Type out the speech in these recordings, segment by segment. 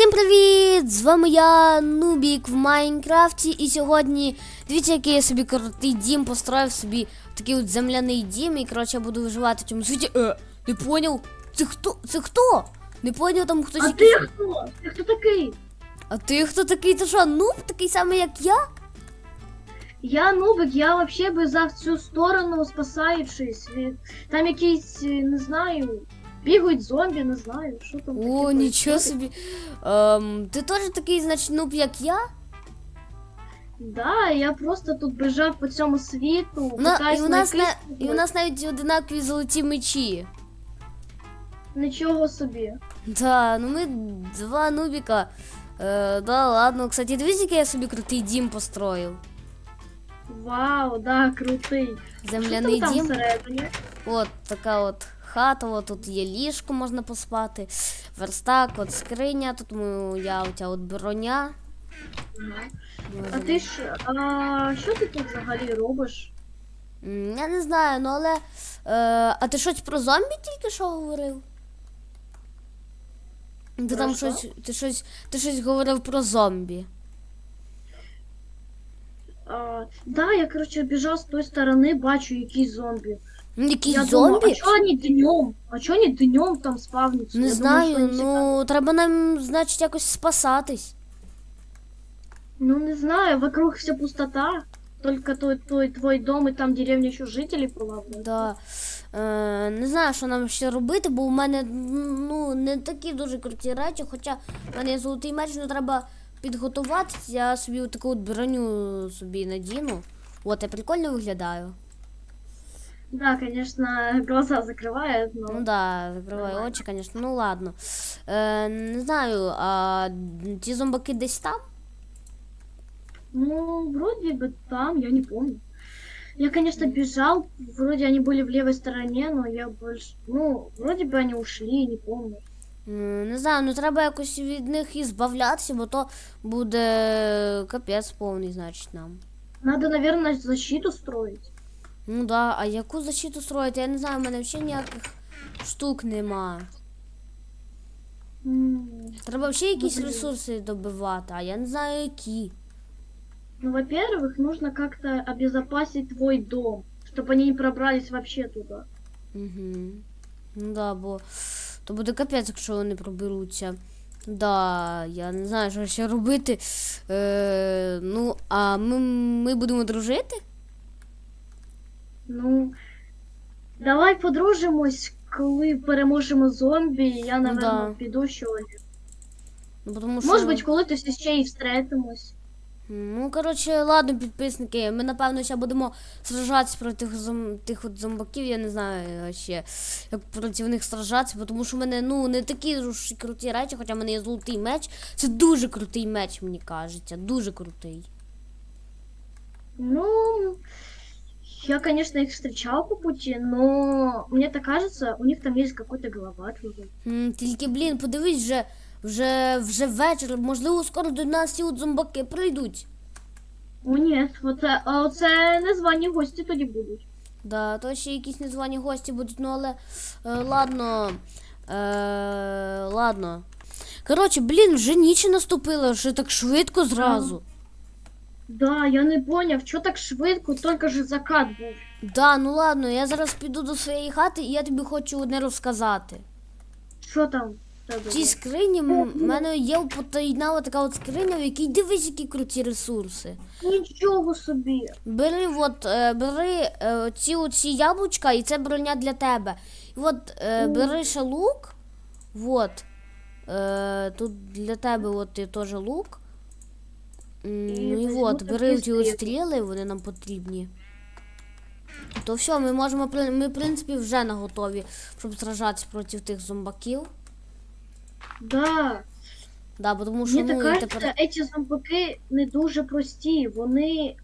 Всім привіт! З вами я, Нубік в Майнкрафті. І сьогодні дивіться, який я собі крутий дім построїв собі такий от земляний дім. І коротше я буду виживати в цьому світі. Е, не поняв? Це хто? Це хто? Не поняв там хтось А якийсь. ти хто? Ти хто такий? А ти хто такий? Ти що, нуб? Такий самий, як я? Я нубик, я вообще би за цю сторону спасаючись. від- Там якісь, е, не знаю, бігають зомбі, не знаю, що там таке О, нічого происходить. собі. Ем, ти теж такий, значить, нуб, як я? Да, я просто тут біжав по цьому світу, У на- і, у нас знайти на, і у нас навіть одинакові золоті мечі. Нічого собі. Да, ну ми два нубіка. Е, да, ладно. Кстати, дивись, який я собі крутий дім построїв. Вау, да, крутий. Земляний що там, дім. там всередині? От така от хата, от тут є ліжко, можна поспати. Верстак, от скриня, тут моя оця от броня. А ти ж, а що ти тут взагалі робиш? М, Я не знаю, ну але. Е, а ти щось про зомбі тільки що говорив? Ти Про там що? щось, ти щось, ти щось говорив про зомбі. А, да, я, короче, біжав з тої сторони, бачу якісь зомбі. Ну, Якісь Я зомбі? Думаю, а чого вони днем? А чого вони днем там спавняться? Не Я знаю, думаю, що вони ну треба нам, значить, якось спасатись. Ну, не знаю, вокруг вся пустота. Только твой, твой, твой дом и там деревня еще жителей была. Да. Е, не знаю, що нам ще робити, бо у мене ну, не такі дуже круті речі, хоча в мене є золотий меч, ну треба підготуватися. Я собі таку от броню собі надіну. От, я прикольно виглядаю. Да, конечно, глаза закрывает, но... Ну да, закриваю Нормально. очі, звісно, ну ладно. Е, не знаю, а ті зомбаки десь там? Ну, вроде бы там, я не помню. Я, конечно, бежал, вроде они были в левой стороне, но я больше... Ну, вроде бы они ушли, не помню. М, Не знаю, ну треба якось від них і збавлятися, бо то буде капець повний, значить, нам. Надо, наверное, защиту строить. Ну да, а яку защиту строїти? Я не знаю, в мене взагалі ніяких штук нема. Треба ще якісь ресурси добивати, а я не знаю які. Ну, во-первых, нужно как-то обезопасить твой дом, чтобы они не пробрались вообще туда. Угу. Ну да, бо то буде капець, якщо вони проберуться. Да, я не знаю, що ще робити. Е, ну, а ми, ми будемо дружити? Ну, давай подружимось, коли переможемо зомбі, я, Ну напевно, да. піду щось. Ну, тому що... Може бути, коли то ще й встретимось. Ну, коротше, ладно, підписники. Ми, напевно, ще будемо сражатися проти тих, зом... тих от зомбаків. Я не знаю ще, як проти них сражатися, бо тому що в мене ну, не такі ж круті речі, хоча в мене є золотий меч. Це дуже крутий меч, мені кажеться. Дуже крутий. Ну, я, конечно, их встречал по пути, но мне так кажется, у них там есть какой-то голова. М, тільки, блін, подивись, вже, вже, вже вечір. Можливо, скоро до нас ці от зомбаки прийдуть. О, нет, оце, а оце незвані гості тоді будуть. Да, то ще якісь незвані гості будуть, ну але е, ладно. Е, ладно. Коротше, блін, вже ніч наступила, вже так швидко зразу. Да, я не поняв, що так швидко, тільки ж закат був. Да, ну ладно, я зараз піду до своєї хати і я тобі хочу одне розказати. Що там? в тебе В цій скрині в мене є потайна така от скриня, в якій дивись, які круті ресурси. Нічого собі. Бери, от, е, бери е, ці оці яблучка, і це броня для тебе. І от е, бери ще лук. От. Е, тут для тебе от є теж лук. Ну і от, бери ці стріли. вони нам потрібні. То все, ми можемо, ми, в принципі, вже наготові, щоб сражатися проти тих зомбаків. Да. Да, тому що Мені ну, кажеться, тепер. ці зомбаки не дуже прості. Вони,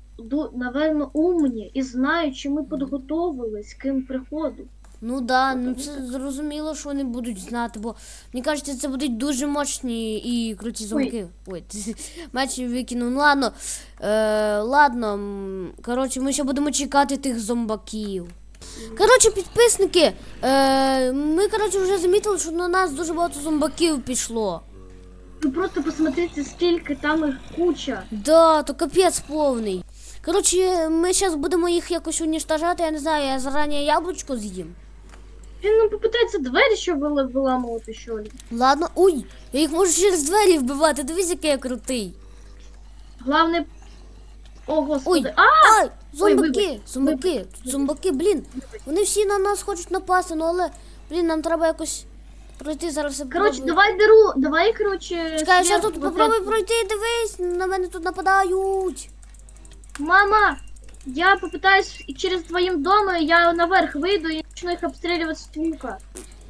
напевно, умні і знають, що ми підготовились к їм приходу. Ну да, ну це зрозуміло, що вони будуть знати, бо мені кажеться, це будуть дуже мощні і круті зомки. Ой, мечі викинув. Ну ладно. Е, ладно. Коротше, ми ще будемо чекати тих зомбаків. Коротше, підписники, е, ми коротше вже замітили, що на нас дуже багато зомбаків пішло. Ви просто посмотрите, скільки там їх куча. Да, то капець повний. Коротше, ми зараз будемо їх якось уніштажати, я не знаю, я зарані яблучко з'їм. Він нам попитається двері, що вили- виламувати, що ли. Ладно, ой, я їх можу через двері вбивати, дивись, який я крутий. Главне. О, господи. Ой. А! Ай, зомбаки, зомбаки, зомбаки, блін. Вони всі на нас хочуть напасти, ну але, блін, нам треба якось пройти зараз. я Коротше, попробую. давай деру, давай, коротше. Чекай, я тут вот попробую пройти, дивись, на мене тут нападають. Мама, я попытаюсь через твоїм домом, я наверх вийду і почну їх обстрілювати з лука.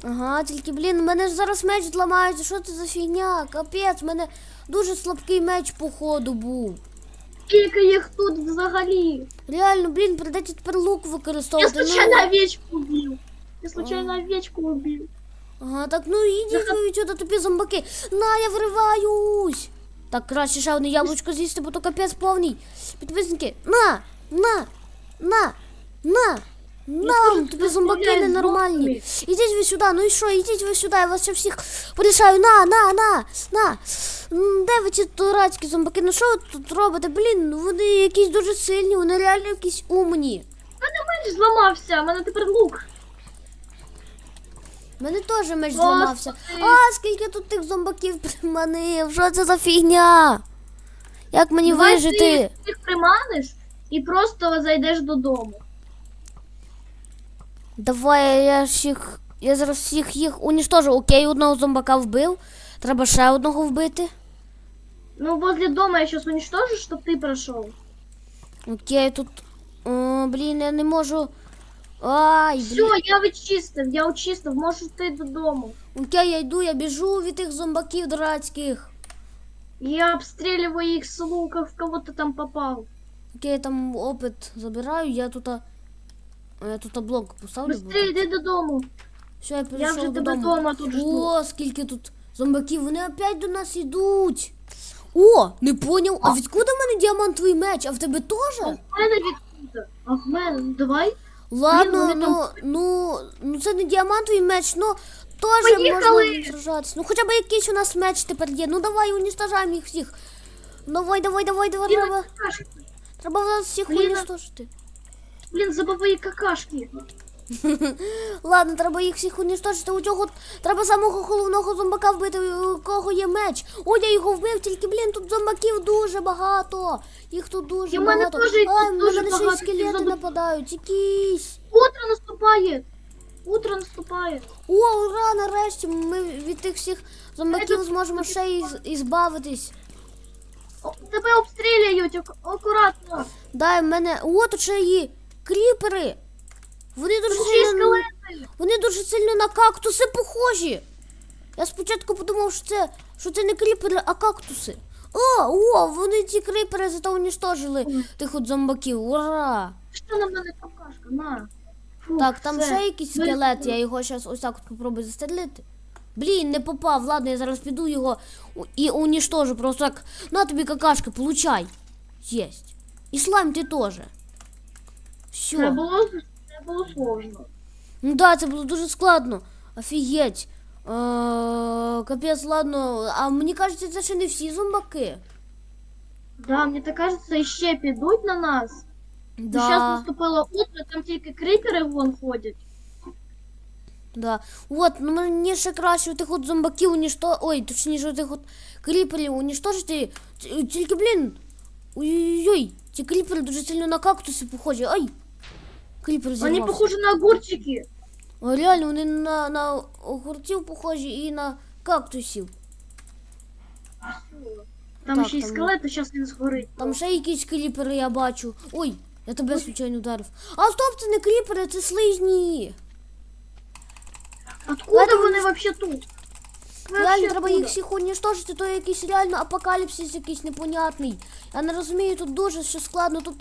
Ага, тільки, блін, мене ж зараз меч зламається, що це за фігня? Капець, в мене дуже слабкий меч, походу, був. Скільки їх тут взагалі? Реально, блін, придеться тепер лук Я случайно Ну, овечку убив. Я случайно овечку убив. ага, так, ну ви відсюди, тупі зомбаки. На, я вриваюсь. Так, краще ще одне яблучко з'їсти, бо то капець повний. Підписники, на, на, на, на. На, теж тобі зомбаки ненормальні. Ідіть ви сюди, ну і що, ідіть ви сюди, я вас всіх порішаю. На, на, на, на. Де ви ці дурацькі зомбаки? Ну що ви тут робите? Блін, ну вони якісь дуже сильні, вони реально якісь умні. У мене Меч зламався, у мене тепер лук. У мене теж меч зламався. А, скільки тут тих зомбаків приманив? Що це за фігня? Як мені Давай ти вижити? їх приманиш і просто зайдеш додому. Давай я ж їх. Я зараз всіх їх уніштожу. Окей, одного зомбака вбив. Треба ще одного вбити. Ну, возле дома я сейчас уничтожу, чтобы ты прошел. Окей, тут. О, блін, я не можу. Ай, Все, блін. я очистив, я очистив, можеш йти додому. Окей, я йду, я біжу від тих зомбаків дурацьких. Я обстреливаю их с лука, в кого-то там попал. Окей, я там опит забираю, я тут. Я тут блок поставлю. Быстрее йди додому. Все, я Я прийшов вже тебе додому. дома тут жду. О, скільки тут зомбаків, вони опять до нас йдуть. О, не поняв, а відкуди в мене діамантовий меч? А в тебе теж? В мене відкрито. А в мене, ну давай. Ладно, вони ну, ну, ну це не діамантовий меч, ну теж Поїхали! можна сражатися. Ну хоча б якийсь у нас меч тепер є. Ну давай уничтожаємо їх всіх. Давай, давай, давай, давай, Блін, какашки. Треба вас всіх Блін. уничтожити. Блін, забавої какашки. Ладно, треба їх всіх уничтожити. У цього треба самого головного зомбака вбити, у кого є меч. О, я його вбив, тільки, блін, тут зомбаків дуже багато. Їх тут дуже І в мене багато. теж Ай, на дуже мене ще й багато. скелети Зомбаків. нападають. Якісь. Утро наступає. Утро наступає. О, ура, нарешті ми від тих всіх зомбаків зможемо ще з- і збавитись. Тебе обстрілюють, акуратно. Дай в мене. О, тут ще є кріпери. Вони дуже Тут ще й сильно. скелети. Вони дуже сильно на кактуси похожі. Я спочатку подумав, що це, що це не кріпери, а кактуси. О, о, вони ці кріпери зато унічтожили тих от зомбаків. Ура! Що на мене какашка? На. Фух, Так, там все. ще якийсь скелет, я його зараз ось так от попробую застрелити. Блін, не попав. Ладно, я зараз піду його і уніштожу. Просто так. На тобі какашки, получай. Єсть. І слайм ти теж. Це було, це було сложно. Ну да, це було дуже складно. Офігеть. Е, капець, ладно. А мені кажеться, це ще не всі зомбаки. Да, мені так кажется, ще підуть на нас. Да, Зараз наступило утро, там тільки крипери вон ходять. Да. От, ну мені ще краще тих от зомбаків унічто... Ой, точніше, тих от кріперів уніштожити. Тільки, блін. Ой-ой-ой, ці кріпери дуже сильно на кактуси похожі. Ай! Кріпер Вони зірвався. похожі на огурчики. О, реально, вони на, на огурців похожі і на кактусів. Там Так, ще й там- скелети, зараз він згорить. Там ще якісь кріпери я бачу. Ой, я тебе случайно ударив. А стоп, це не кріпери, це слизні. Откуда Ладно, вони ми- вообще тут? Реально, треба їх всіх унічтожити, то якийсь реально апокаліпсис якийсь непонятний. Я не розумію, тут дуже все складно, тут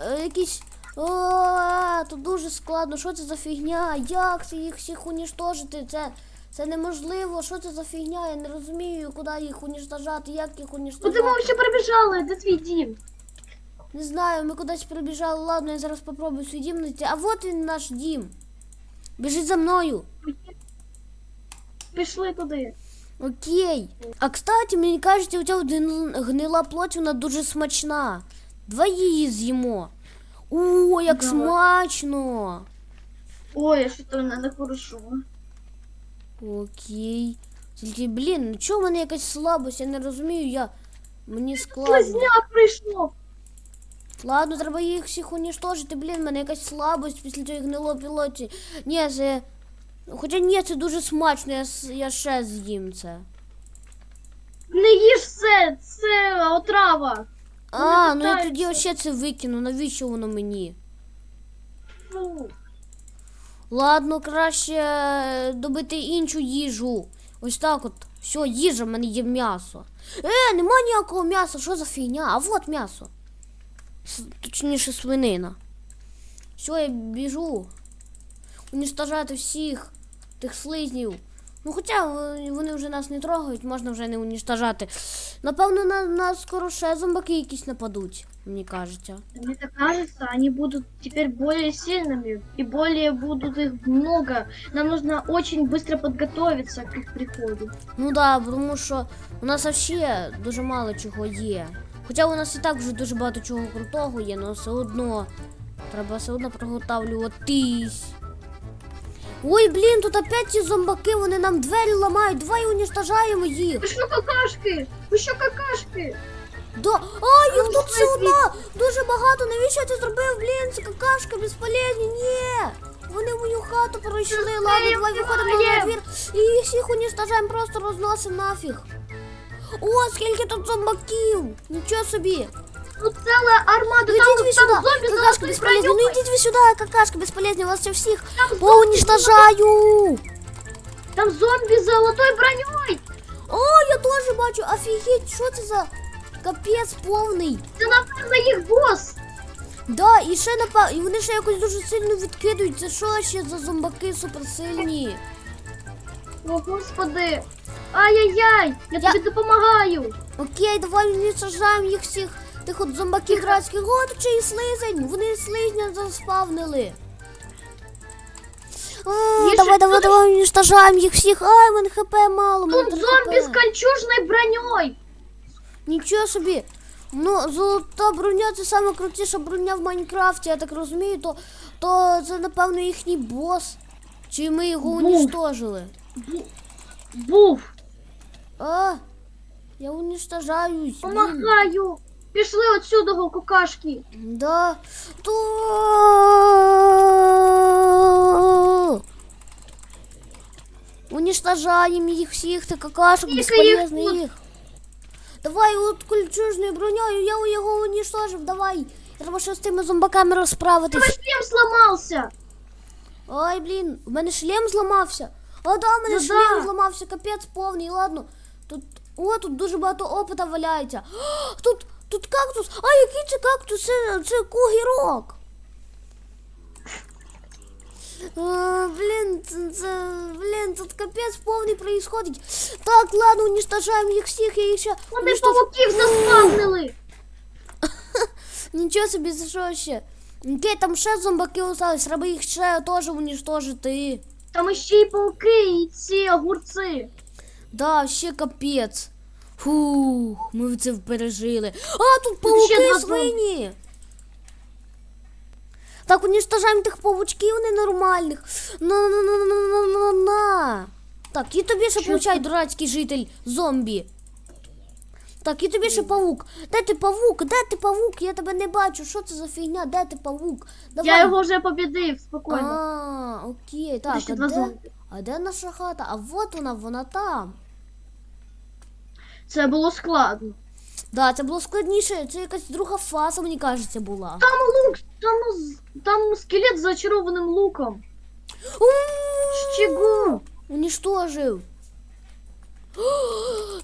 е, якісь. О, тут дуже складно. Що це за фігня? Як це їх всіх унічтожити? Це, це неможливо. Що це за фігня? Я не розумію, куди їх унічтожати, як їх Куди унічтожати. ми вообще прибіжали? Де твій дім? Не знаю, ми кудись прибіжали. Ладно, я зараз попробую свій дім знайти. А от він наш дім. Біжить за мною. Пішли туди. Окей. А кстати, мені оця от гнил- гнила плоть, вона дуже смачна. Давай її з'їмо. О, як Давай. смачно. Ой, я що то не хорошо. Окей. Тільки, блін, ну чого в мене якась слабость, я не розумію, я. Мені складно. Слизняк прийшов. Ладно, треба їх всіх унічтожити, блін, в мене якась слабость після цієї гнилої пілоті. Ні, це. Хоча ні, це дуже смачно, я, я ще з'їм це. Не їж це, це отрава. А, ну я тоді ще це викину, навіщо воно мені? Фу. Ладно, краще е, добити іншу їжу. Ось так от. Все, їжа, в мене є м'ясо. Е, нема ніякого м'яса, що за фігня? А от м'ясо. Точніше, свинина. Все, я біжу. Уніштажати всіх тих слизнів. Ну, хоча вони вже нас не трогають, можна вже не уніштажати. Напевно, на нас скоро ще зомбаки якісь нападуть, мені кажеться. Мне так кажется, они будут теперь более сильными и более будут их много. Нам нужно очень быстро подготовиться к их приходу. Ну да, тому що у нас вообще дуже мало чого є. Хоча у нас і так вже дуже багато чого крутого є, але все одно треба все одно приготовлюватись. Ой, блін, тут опять ці зомбаки, вони нам двері ламають, давай уніштажаємо їх. Вы что, какашки? Вы что, какашки? Да. А, їх Ну, тут все що одно дуже багато. Навіщо ти зробив, блін, це какашка безполезні? Ні. Вони в мою хату пройшли. Ладно, давай виходимо на двір і їх всіх уніштажаємо, просто розносимо нафіг. О, скільки тут зомбаків! Нічого собі! Тут целая армада, Ну там, идите вы там сюда, зомби какашка золотой бесполезная. Ну бронёй. идите вы сюда, какашка бесполезная, вас все всех Там зомби, поуничтожаю. там зомби с золотой броней. О, я тоже бачу, офігеть, що це за капець повний. Це, напевно, їх босс. Да, і ще напа... і вони ще якось дуже сильно відкидують. Це що ще за зомбаки суперсильні? О, господи. Ай-яй-яй, я, Я- тобі допомагаю. Окей, давай уничтожаємо їх всіх. Тих от зомбаків градських. О, тут ще і слизень. Вони слизня заспавнили. А, давай, давай, давай, уничтожаємо їх всіх. Ай, в хп мало. Тут три зомби хп. з кольчужною броней. Нічого собі. Ну, золота броня це саме крутіша броня в Майнкрафті, я так розумію, то, то це, напевно, їхній бос. Чи ми його Був. уничтожили? Був. А, я уничтожаюсь. блін. Помагаю. Пішли отсюда, го, какашки. Да. То... Уничтожаем их всех, ты какашек Скільки бесполезных их. Давай, от кольчужною бронею, я його уничтожив, давай. Треба ще з тими зомбаками розправитись. Твой шлем сломался. Ой, блін, у мене шлем зламався. А да, у мене Ну шлем да. зламався, капець повний, ладно. Тут. О, тут дуже багато опита валяється. Тут, тут кактус. А який це кактус? Це, це кугірок. А, блін, це, блін, тут капець повний происходить. Так, ладно, уничтожаємо їх всіх, я їх ще Вони уничтож- павуків заспавнили. Нічого собі, за що ще? Окей, там ще зомбаки остались, треба їх ще теж уничтожити. Там іще й пауки, і ці огурці. Да, ще капець. Фух, ми це пережили. А, тут пауки свині. Так, уніштожаємо тих павучків ненормальних. На на на на на на на Так, і тобі ще получай, дурацький житель зомбі. Так, і тобі ще павук. Де ти павук? Де ти павук? Я тебе не бачу. Що це за фігня? Де ти павук? Давай. Я його вже побідив, спокійно. А, окей, так, а де, а де наша хата? А от вона, вона там. Це було складно. Да, це було складніше, це якась друга фаза, мені кажеться, була. Там лук, там, з- там скелет з зачарованим луком. Чого? Уніштожив.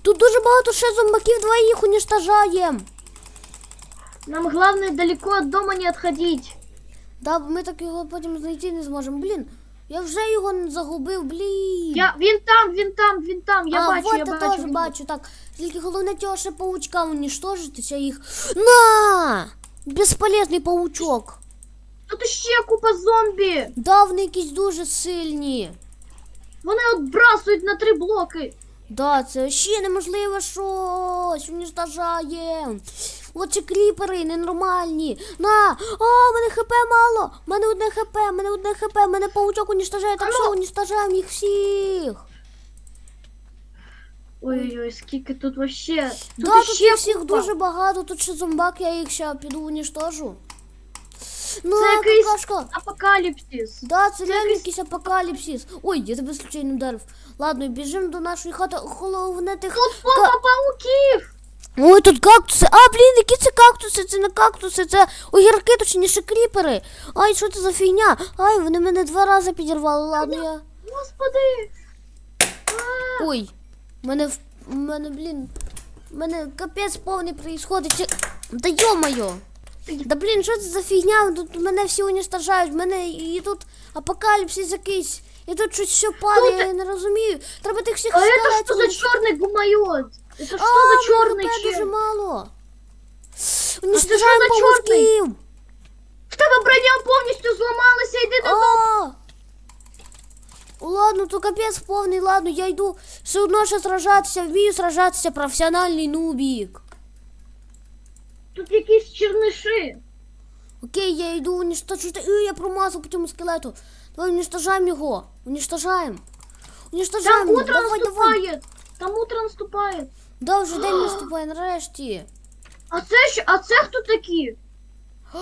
Тут дуже багато ще зомбаків, давай їх уніштожаємо. Нам главное далеко от дома не отходить. Да, бо ми так його потім знайти не зможемо. Блін, я вже його загубив, блін. Я, він там, він там, він там, я а, бачу, вот я бачу. теж він- бачу, так. Тільки головне цього ще паучка уніштожитися їх. На! Безполезний паучок. Тут ще купа зомбі. Да, вони якісь дуже сильні. Вони отбрасують на три блоки. Да, це ще неможливо щось. Унічтожаємо. От ці кріпери ненормальні. На! А, мене хп мало! Мене одне хп, мене одне хп, мене паучок унічтожає, так що унічтожаємо їх всіх. Ой-ой-ой, скільки тут вообще. Тут да, тут іще їх всіх купа. дуже багато, тут ще зомбак, я їх ще піду унічтожу. Ну, Це якийсь- какашка. Апокаліпсис. Да, це реально якийсь- якийсь апокаліпсис. Ой, я тебе случайно вдарив. Ладно, біжимо до нашої хати. Головне тих. Тут попа пауків. Ой, тут кактуси. А, блін, які це кактуси? Це не кактуси, це огірки, точніше кріпери. Ай, що це за фігня? Ай, вони мене два рази підірвали. Ладно, я. Господи. А, Ой, мене в. мене, блін. мене капець повний происходить. Да йо-моє. Да блін, що це за фігня? Тут мене всі уничтожають, мене і тут апокаліпсис якийсь. І тут щось все падає, Тут- я не розумію. Треба тих всіх а это скелетів что за уничтожити. черный гумайот? Это что А, за черный ХП дуже чел? мало. що Уничтожаємо за чорний? павуків. В тебе броня повністю зламалася, йди до А! Ладно, то капець повний, ладно, я йду все одно ще сражатися, вмію сражатися, професіональний нубік. Тут якісь черниши. Окей, я йду уничтожить. Ой, я промазал по цьому скелету. Давай уничтожаємо його. Уничтожаем. Там Уничтожаємо. утро давай, давай. наступає. Там утро наступає. Да, уже день наступає нарешті. А це? А це хто такі?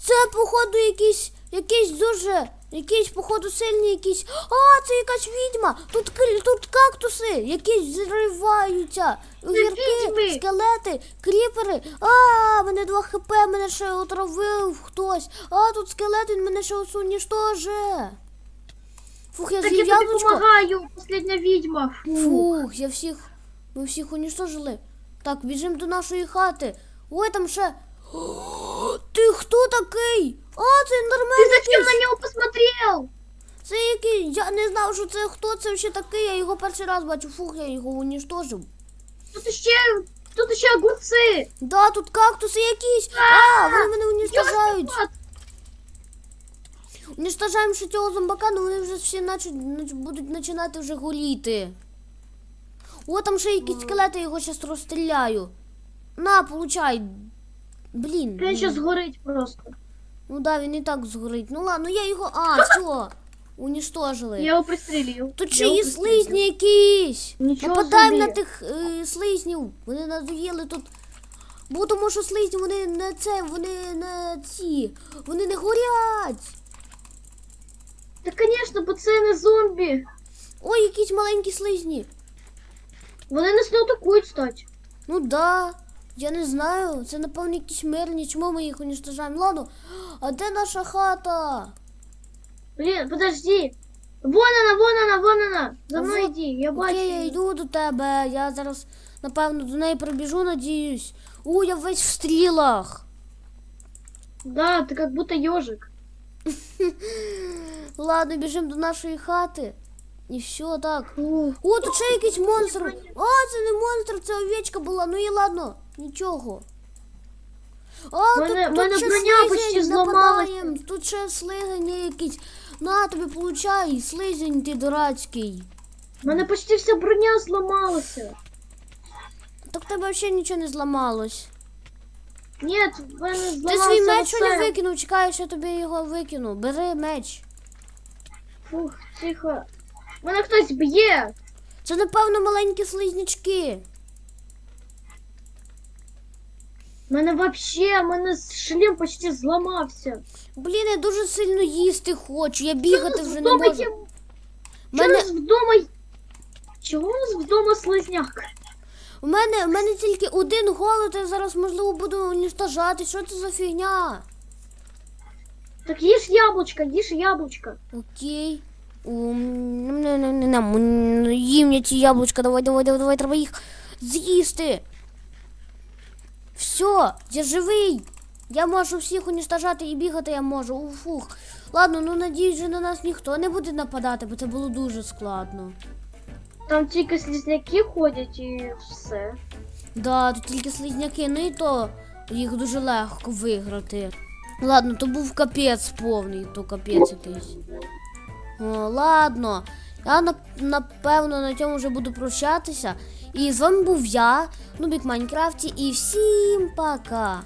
Це, походу, якийсь, якийсь дуже, якийсь, походу, сильний якийсь. А, це якась відьма. Тут, тут кактуси, якісь зриваються. Огірки, скелети, кріпери. А, мене два хп, мене ще отравив хтось. А, тут скелет, він мене ще ось. Фух, я Так я тобі допомагаю, последня відьма. Фу. Фух, я всіх, ми всіх уничтожили. Так, біжимо до нашої хати. Ой, там ще. Ти хто такий? А, це Ти нормальний. зачем на нього посмотрел? Це який? Я не знав, що це хто це ще такий. Я його перший раз бачу. Фух, я його уничтожив. Тут ще, тут ще огурці. Да, тут кактуси якісь. А, вони мене уничтожають. Йосипат. Уничтожаємо ще цього зомбака, але вони вже всі начать, будуть починати вже горіти. О, там ще якісь скелети, я його зараз розстріляю. На, получай. Блін. Він ну. ще згорить просто. Ну да, він і так згорить. Ну ладно, я його. А, все. Уничтожили. Я його пристрелив. Тут ще є слизні якісь. Нічого Нападаємо на тих е, слизнів. Вони надоїли тут. Бо тому що слизні вони не це, вони не ці. Вони не горять. Та, звісно, бо це не зомбі. Ой, якісь маленькі слизні. Вони нас не атакують, стать. Ну да. Я не знаю. Це напевно якісь мирні. Чому ми їх уничтожаємо? Ладно. А де наша хата? Блін, подожди. Вон вона, вон вона, вон вона. За мною йди, я бачу. Окей, я йду до тебе. Я зараз, напевно, до неї пробіжу, надіюсь. У, я весь в стрілах. Да, ти як будто ежик. Ладно, біжимо до нашої хати. І все так. О, тут ще якийсь монстр. А, це не монстр, це овечка була. Ну і ладно, нічого. А, Мене- тут, мене тут броня почти зламалася. Тут ще слизень якийсь. На, тобі получай, слизень ти дурацький. У мене почти вся броня зламалася. Так тебе взагалі нічого не зламалось. Ні, в мене Ти зламався свій меч що не викинув, чекаєш, я тобі його викину. Бери меч. Фух, тихо. Мене хтось б'є. Це, напевно, маленькі слизнячки. У мене вообще, у мене шлем почти зламався. Блін, я дуже сильно їсти хочу. Я бігати вже не можу. Чого у Мене, нас вдома... Чого у нас вдома слизняк? у мене, у мене тільки один голод, я зараз, можливо, буду уничтожати. Що це за фігня? Так їж яблучко, їж яблучко. Окей. Ум, ням-ням-ням-ням. М, Їм я ці яблучка, давай, давай, давай, давай, треба їх з'їсти. Все, я живий. Я можу всіх уничтожати і бігати я можу. Уфух. Ладно, ну надіюсь, що на нас ніхто не буде нападати, бо це було дуже складно. Там тільки слизняки ходять і все. Да, тут тільки слизняки, ну і то їх дуже легко виграти. Ладно, то був капець повний, то капець якийсь. О, ладно. Я напевно на цьому вже буду прощатися. І з вами був я, Нубік Майнкрафті, і всім пока!